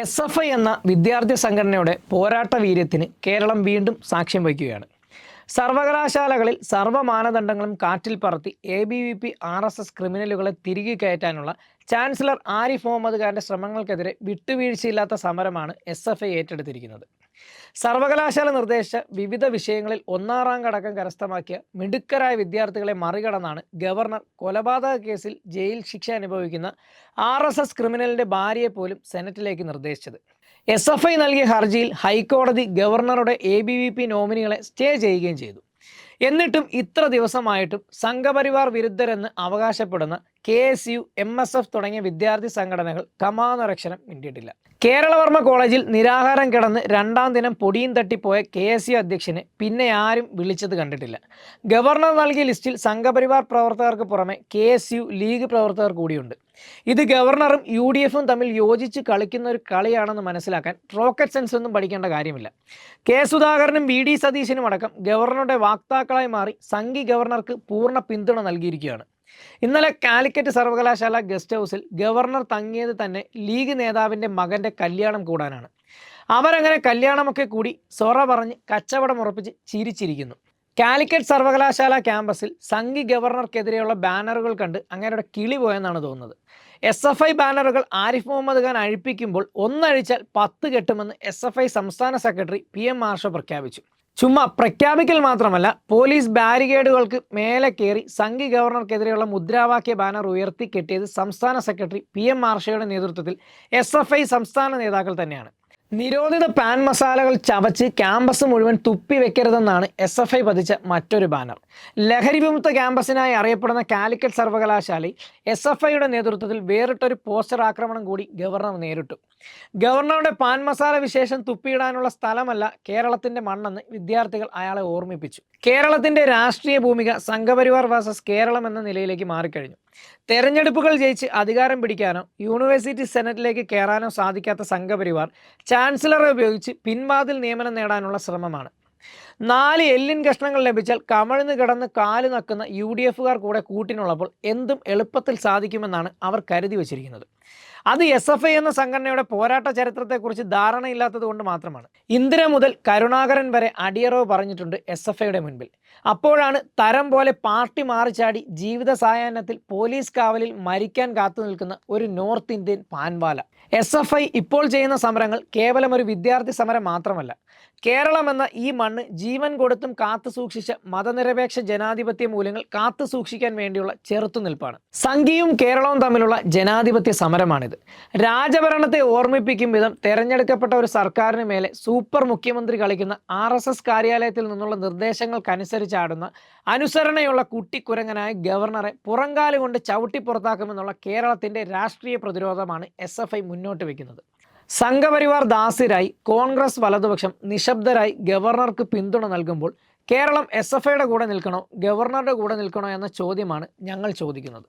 S F I എന്ന വിദ്യാർത്ഥി സംഘടനയുടെ പോരാട്ട വീര്യത്തിന് കേരളം വീണ്ടും സാക്ഷ്യം വഹിക്കുകയാണ്. സർവകലാശാലകളിൽ സർവ മാനദണ്ഡങ്ങളും കാറ്റിൽ പറത്തി A B V P R S S ക്രിമിനലുകളെ തിരികെ കയറ്റാനുള്ള ചാൻസലർ ആരിഫ് മുഹമ്മദ് ഖാന്റെ ശ്രമങ്ങൾക്കെതിരെ വിട്ടുവീഴ്ചയില്ലാത്ത സമരമാണ് എസ് എഫ് ഐ ഏറ്റെടുത്തിരിക്കുന്നത്. സർവകലാശാല നിർദ്ദേശിച്ച വിവിധ വിഷയങ്ങളിൽ ഒന്നാം ഘടകം കരസ്ഥമാക്കിയ മിടുക്കരായ വിദ്യാർത്ഥികളെ മറികടന്നാണ് ഗവർണർ കൊലപാതക കേസിൽ ജയിൽ ശിക്ഷ അനുഭവിക്കുന്ന ആർ എസ് എസ് ക്രിമിനലിന്റെ ഭാര്യയെ പോലും സെനറ്റിലേക്ക് നിർദ്ദേശിച്ചത്. എസ് എഫ് ഐ നൽകിയ ഹർജിയിൽ ഹൈക്കോടതി ഗവർണറുടെ എ ബി വി പി നോമിനികളെ സ്റ്റേ ചെയ്യുകയും ചെയ്തു. എന്നിട്ടും ഇത്ര ദിവസമായിട്ടും സംഘപരിവാർ വിരുദ്ധരെന്ന് അവകാശപ്പെടുന്ന K S U M S F തുടങ്ങിയ വിദ്യാർത്ഥി സംഘടനകൾ കമാനൊരക്ഷരം മിണ്ടിയിട്ടില്ല. കേരളവർമ്മ കോളേജിൽ നിരാഹാരം കിടന്ന് രണ്ടാം ദിനം പൊടിയും തട്ടിപ്പോയ കെ എസ് യു അധ്യക്ഷനെ പിന്നെ ആരും വിളിച്ചത് കണ്ടിട്ടില്ല. ഗവർണർ നൽകിയ ലിസ്റ്റിൽ സംഘപരിവാർ പ്രവർത്തകർക്ക് പുറമെ കെ എസ് യു ലീഗ് പ്രവർത്തകർ കൂടിയുണ്ട്. ഇത് ഗവർണറും യു ഡി എഫും തമ്മിൽ യോജിച്ച് കളിക്കുന്ന ഒരു കളിയാണെന്ന് മനസ്സിലാക്കാൻ റോക്കറ്റ് സെൻസ് ഒന്നും പഠിക്കേണ്ട കാര്യമില്ല. കെ സുധാകരനും വി ഡി സതീശനും അടക്കം ഗവർണറുടെ വാക്താക്കളായി മാറി സംഘി ഗവർണർക്ക് പൂർണ പിന്തുണ നൽകിയിരിക്കുകയാണ്. ഇന്നലെ കാലിക്കറ്റ് സർവകലാശാല ഗസ്റ്റ് ഹൗസിൽ ഗവർണർ തങ്ങിയത് തന്നെ ലീഗ് നേതാവിന്റെ മകന്റെ കല്യാണം കൂടാനാണ്. അവരങ്ങനെ കല്യാണമൊക്കെ കൂടി സൊറ പറഞ്ഞ് കച്ചവടം ഉറപ്പിച്ച് ചിരിച്ചിരിക്കുന്നു. കാലിക്കറ്റ് സർവകലാശാല ക്യാമ്പസിൽ സംഘി ഗവർണർക്കെതിരെയുള്ള ബാനറുകൾ കണ്ട് അങ്ങേരുടെ കിളി പോയെന്നാണ് തോന്നുന്നത്. എസ് എഫ് ഐ ബാനറുകൾ ആരിഫ് മുഹമ്മദ് ഖാൻ അഴിപ്പിക്കുമ്പോൾ ഒന്നഴിച്ചാൽ പത്ത് കെട്ടുമെന്ന് എസ് എഫ് ഐ സംസ്ഥാന സെക്രട്ടറി പി എം മാർഷ പ്രഖ്യാപിച്ചു. ചുമ്മാ പ്രഖ്യാപിക്കൽ മാത്രമല്ല പോലീസ് ബാരിക്കേഡുകൾക്ക് മേലെ കയറി സംഘി ഗവർണർക്കെതിരെയുള്ള മുദ്രാവാക്യ ബാനർ ഉയർത്തി കെട്ടിയത് സംസ്ഥാന സെക്രട്ടറി പി എം മാർഷയുടെ നേതൃത്വത്തിൽ. എസ് എഫ് ഐ സംസ്ഥാന നേതാക്കൾ തന്നെയാണ്. നിരോധിത പാൻ മസാലകൾ ചവച്ച് ക്യാമ്പസ് മുഴുവൻ തുപ്പി വെക്കരുതെന്നാണ് എസ് എഫ് ഐ പതിച്ച മറ്റൊരു ബാനർ. ലഹരി വിമുക്ത ക്യാമ്പസിനായി അറിയപ്പെടുന്ന കാലിക്കറ്റ് സർവകലാശാലയിൽ എസ് എഫ് ഐയുടെ നേതൃത്വത്തിൽ വേറിട്ടൊരു പോസ്റ്റർ ആക്രമണം കൂടി ഗവർണർ നേരിട്ടു. ഗവർണറുടെ പാൻ മസാല വിശേഷം തുപ്പിയിടാനുള്ള സ്ഥലമല്ല കേരളത്തിന്റെ മണ്ണെന്ന് വിദ്യാർത്ഥികൾ അയാളെ ഓർമ്മിപ്പിച്ചു. കേരളത്തിന്റെ രാഷ്ട്രീയ ഭൂമിക സംഘപരിവാർ വേഴ്സസ് കേരളം എന്ന നിലയിലേക്ക് മാറിക്കഴിഞ്ഞു. തെരഞ്ഞെടുപ്പുകൾ ജയിച്ച് അധികാരം പിടിക്കാനോ യൂണിവേഴ്സിറ്റി സെനറ്റിലേക്ക് കയറാനോ സാധിക്കാത്ത സംഘപരിവാർ ചാൻസലറെ ഉപയോഗിച്ച് പിൻവാതിൽ നിയമനം നേടാനുള്ള ശ്രമമാണ്. നാല് എല്ലിൻ കഷ്ണങ്ങൾ ലഭിച്ചാൽ കമഴ്ന്ന് കിടന്ന് കാൽ നക്കുന്ന യു ഡി എഫുകാർ കൂടെ കൂട്ടിനുള്ളപ്പോൾ എന്തും എളുപ്പത്തിൽ സാധിക്കുമെന്നാണ് അവർ കരുതി വച്ചിരിക്കുന്നത്. അത് എസ് എഫ് ഐ എന്ന സംഘടനയുടെ പോരാട്ട ചരിത്രത്തെക്കുറിച്ച് ധാരണയില്ലാത്തത് കൊണ്ട് മാത്രമാണ്. ഇന്ദിര മുതൽ കരുണാകരൻ വരെ അടിയറവ് പറഞ്ഞിട്ടുണ്ട് എസ് എഫ് ഐയുടെ മുൻപിൽ. അപ്പോഴാണ് തരം പോലെ പാർട്ടി മാറിച്ചാടി ജീവിത സായാഹ്നത്തിൽ പോലീസ് കാവലിൽ മരിക്കാൻ കാത്തു നിൽക്കുന്ന ഒരു north Indian paanwala. S F I ഇപ്പോൾ ചെയ്യുന്ന സമരങ്ങൾ കേവലം ഒരു വിദ്യാർത്ഥി സമരം മാത്രമല്ല. കേരളം എന്ന ഈ മണ്ണ് ജീവൻ കൊടുത്തും കാത്തു സൂക്ഷിച്ച മതനിരപേക്ഷ ജനാധിപത്യ മൂല്യങ്ങൾ കാത്തു സൂക്ഷിക്കാൻ വേണ്ടിയുള്ള ചെറുത്തുനിൽപ്പാണ് സംഘിയും കേരളവും തമ്മിലുള്ള ജനാധിപത്യ സമരമാണിത്. രാജഭരണത്തെ ഓർമ്മിപ്പിക്കും വിധം തെരഞ്ഞെടുക്കപ്പെട്ട ഒരു സർക്കാരിന് മേലെ സൂപ്പർ മുഖ്യമന്ത്രി കളിക്കുന്ന ആർ എസ് എസ് കാര്യാലയത്തിൽ നിന്നുള്ള നിർദ്ദേശങ്ങൾക്കനുസരിച്ചാടുന്ന അനുസരണയുള്ള കുട്ടിക്കുരങ്ങനായ ഗവർണറെ പുറങ്കാലുകൊണ്ട് ചവിട്ടി പുറത്താക്കുമെന്നുള്ള കേരളത്തിന്റെ രാഷ്ട്രീയ പ്രതിരോധമാണ് എസ് എഫ് ഐ മുന്നോട്ട് വയ്ക്കുന്നത് സംഘപരിവാർ ദാസിരായി കോൺഗ്രസ് വലതുപക്ഷം നിശബ്ദരായി ഗവർണർക്ക് പിന്തുണ നൽകുമ്പോൾ കേരളം എസ് എഫ് ഐയുടെ കൂടെ നിൽക്കണോ ഗവർണറുടെ കൂടെ നിൽക്കണോ എന്ന ചോദ്യമാണ് ഞങ്ങൾ ചോദിക്കുന്നത്.